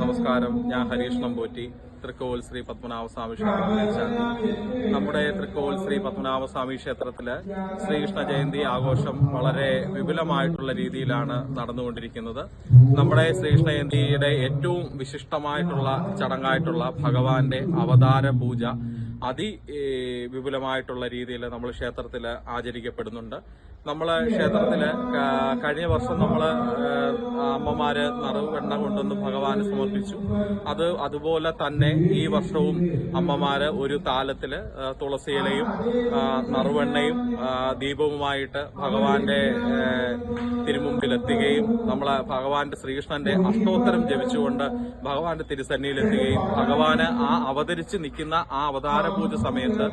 നമസ്കാരം. ഞാൻ ഹരീഷ് നമ്പൂറ്റി. തൃക്കോവിൽ ശ്രീ പത്മനാഭ സ്വാമി ക്ഷേത്രത്തിൽ നമ്മുടെ തൃക്കോവിൽ ശ്രീ പത്മനാഭ സ്വാമി ക്ഷേത്രത്തിൽ ശ്രീകൃഷ്ണ ജയന്തി ആഘോഷം വളരെ വിപുലമായിട്ടുള്ള രീതിയിലാണ് നടന്നുകൊണ്ടിരിക്കുന്നത്. നമ്മുടെ ശ്രീകൃഷ്ണ ജയന്തിയുടെ ഏറ്റവും വിശിഷ്ടമായിട്ടുള്ള ചടങ്ങായിട്ടുള്ള ഭഗവാന്റെ അവതാര പൂജ അതി വിപുലമായിട്ടുള്ള രീതിയിൽ നമ്മൾ ക്ഷേത്രത്തിൽ ആചരിക്കപ്പെടുന്നുണ്ട്. നമ്മൾ ക്ഷേത്രത്തിൽ കഴിഞ്ഞ വർഷം നമ്മൾ അമ്മമാര് നിറവ് വെണ്ണ കൊണ്ടുവന്ന് ഭഗവാന് സമർപ്പിച്ചു. അത് അതുപോലെ തന്നെ ഈ വർഷവും അമ്മമാര് ഒരു താലത്തിൽ തുളസിയിലയും നറുവെണ്ണയും ദീപവുമായിട്ട് ഭഗവാന്റെ തിരുമുമ്പിലെത്തുകയും നമ്മളെ ഭഗവാന്റെ ശ്രീകൃഷ്ണന്റെ അഷ്ടോത്തരം ജപിച്ചുകൊണ്ട് ഭഗവാന്റെ തിരുസന്നിയിലെത്തുകയും ഭഗവാന് ആ അവതരിച്ച് നിൽക്കുന്ന ആ അവതാര പൂജ സമയത്ത്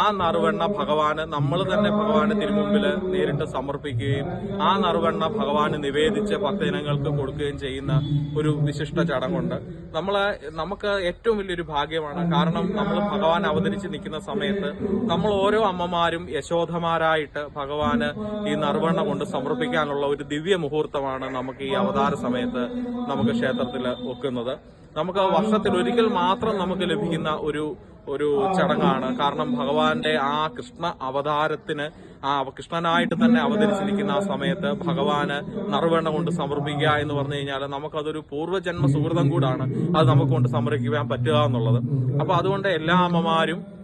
ആ നറുവെണ്ണ ഭഗവാന് നമ്മൾ തന്നെ ഭഗവാന്റെ തിരുമുമ്പിൽ നേരിട്ട് സമർപ്പിക്കുകയും ആ നറുകണ്ണ ഭഗവാന് നിവേദിച്ച് ഭക്തജനങ്ങൾക്ക് കൊടുക്കുകയും ചെയ്യുന്ന ഒരു വിശിഷ്ട ചടങ്ങുണ്ട്. നമ്മൾ നമുക്ക് ഏറ്റവും വലിയൊരു ഭാഗ്യമാണ്. കാരണം നമ്മൾ ഭഗവാൻ അവതരിച്ച് നിൽക്കുന്ന സമയത്ത് നമ്മൾ ഓരോ അമ്മമാരും യശോധമാരായിട്ട് ഭഗവാന് ഈ നറുവണ്ണ കൊണ്ട് സമർപ്പിക്കാനുള്ള ഒരു ദിവ്യ മുഹൂർത്തമാണ് നമുക്ക് ഈ അവതാര സമയത്ത് നമുക്ക് ക്ഷേത്രത്തിൽ ഒക്കുന്നത് നമുക്ക് വർഷത്തിൽ ഒരിക്കൽ മാത്രം നമുക്ക് ലഭിക്കുന്ന ഒരു ഒരു ചടങ്ങാണ്. കാരണം ഭഗവാന്റെ ആ കൃഷ്ണ അവതാരത്തിന് ആ കൃഷ്ണനായിട്ട് തന്നെ അവതരിച്ചിരിക്കുന്ന ആ സമയത്ത് ഭഗവാന് നറുവെണ്ണ കൊണ്ട് സമർപ്പിക്കുക എന്ന് പറഞ്ഞു കഴിഞ്ഞാൽ നമുക്കതൊരു പൂർവജന്മ സുഹൃതം കൂടാണ്. അത് നമുക്ക് കൊണ്ട് സമർപ്പിക്കാൻ പറ്റുക എന്നുള്ളത്. അപ്പൊ അതുകൊണ്ട് എല്ലാ അമ്മമാരും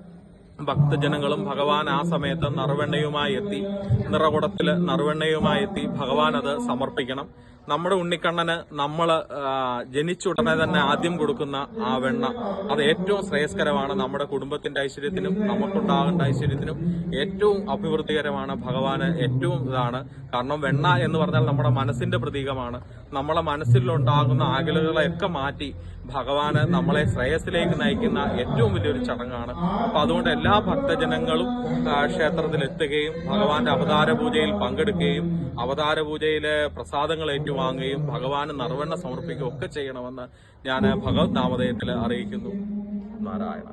ഭക്തജനങ്ങളും ഭഗവാൻ ആ സമയത്ത് നറുവെണ്ണയുമായി എത്തി. നിറകുടത്തിൽ നറുവെണ്ണയുമായി എത്തി ഭഗവാൻ അത് സമർപ്പിക്കണം. നമ്മുടെ ഉണ്ണിക്കണ്ണന് നമ്മൾ ജനിച്ചുടനെ തന്നെ ആദ്യം കൊടുക്കുന്ന ആ വെണ്ണ. അത് ഏറ്റവും ശ്രേയസ്കരമാണ് നമ്മുടെ കുടുംബത്തിന്റെ ഐശ്വര്യത്തിനും നമുക്കുണ്ടാകേണ്ട ഐശ്വര്യത്തിനും ഏറ്റവും അഭിവൃദ്ധികരമാണ് ഭഗവാന് ഏറ്റവും ഇതാണ്. കാരണം വെണ്ണ എന്ന് പറഞ്ഞാൽ നമ്മുടെ മനസ്സിന്റെ പ്രതീകമാണ്. നമ്മളെ മനസ്സിലുണ്ടാകുന്ന ആകലുകളെയൊക്കെ മാറ്റി ഭഗവാന് നമ്മളെ ശ്രേയസിലേക്ക് നയിക്കുന്ന ഏറ്റവും വലിയൊരു ചടങ്ങാണ്. അപ്പൊ അതുകൊണ്ട് എല്ലാ ഭക്തജനങ്ങളും ക്ഷേത്രത്തിലെത്തുകയും ഭഗവാന്റെ അവതാര പൂജയിൽ പങ്കെടുക്കുകയും അവതാര പൂജയിലെ പ്രസാദങ്ങൾ ഏറ്റുവാങ്ങുകയും ഭഗവാന് നറുവെണ്ണ സമർപ്പിക്കുകയും ഒക്കെ ചെയ്യണമെന്ന് ഞാൻ ഭഗവത് നാമധേയത്തിൽ അറിയിക്കുന്നു. നാരായണ